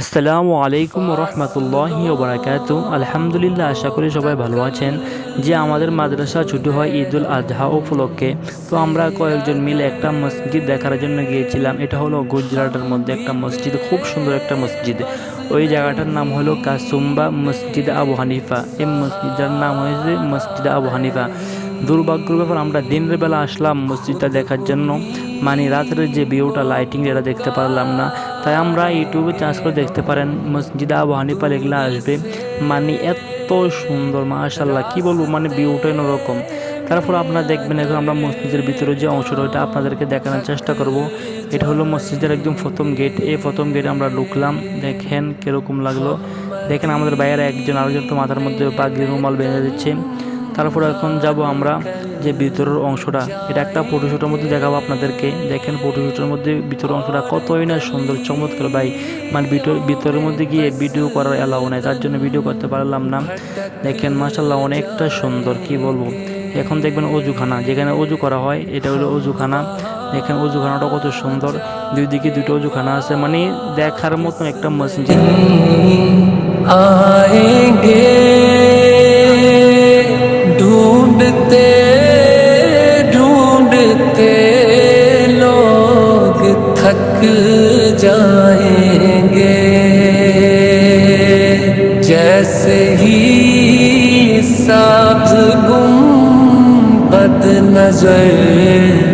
আসসালামু আলাইকুম রহমতুল্লাহি ওবরাকাতু। আলহামদুলিল্লাহ, আশা করি সবাই ভালো আছেন। যে আমাদের মাদ্রাসা ছুটি হয় ঈদুল আজহা উপলক্ষে, তো আমরা কয়েকজন মিলে একটা মসজিদ দেখার জন্য গিয়েছিলাম। এটা হলো গুজরাটের মধ্যে একটা মসজিদ, খুব সুন্দর একটা মসজিদ। ওই জায়গাটার নাম হলো কাসুম্বা মসজিদ আবু হানিফা। এই মসজিদটার নাম হয়েছে মসজিদ আবু হানিফা। দুর্ভাগ্যের ব্যাপার, আমরা দিনের বেলা আসলাম মসজিদটা দেখার জন্য। মানে রাতের যে ভিউটা লাইটিং এটা দেখতে পারলাম না। তাই আমরা ইউটিউবে চার্জ করে দেখতে পারেন, মসজিদ আবু হানিফা এগুলো আসবে। মানে এত সুন্দর মাশাল্লাহ কি বলব? মানে ভিউটা অন্যরকম। তারপর আপনারা দেখবেন, এখন আমরা মসজিদের ভিতরে যে অংশটা, ওইটা আপনাদেরকে দেখানোর চেষ্টা করব। এটা হলো মসজিদের একদম প্রথম গেট এই প্রথম গেটে আমরা ঢুকলাম। দেখেন কীরকম লাগল। দেখেন আমাদের বাইরে একজন আরেকজন তো মাথার মধ্যে পাগড়ি, রুমাল বেঁধে দিচ্ছে। তারপর এখন যাব আমরা যে ভিতরের অংশটা। এটা একটা ফটোশুটের মধ্যে দেখাবো আপনাদেরকে। দেখেন ফটোশুটের মধ্যে ভিতরের অংশটা কতই না সুন্দর, চমৎকার ভাই। মানে ভিতর, ভিতরের মধ্যে গিয়ে ভিডিও করার অ্যালাউ নাই, তার জন্য ভিডিও করতে পারলাম না। দেখেন মাসাল্লাহ অনেকটা সুন্দর, কি বলব। এখন দেখবেন অজুখানা, যেখানে অজু করা হয়, এটা হলো অজুখানা। দেখেন অজুখানাটা কত সুন্দর। দুই দিকে দুটো অজুখানা আছে মানে দেখার মতন একটা মসজিদ کرتے لوگ تھک جائیں گے۔ جیسے ہی سبز گم بد نظر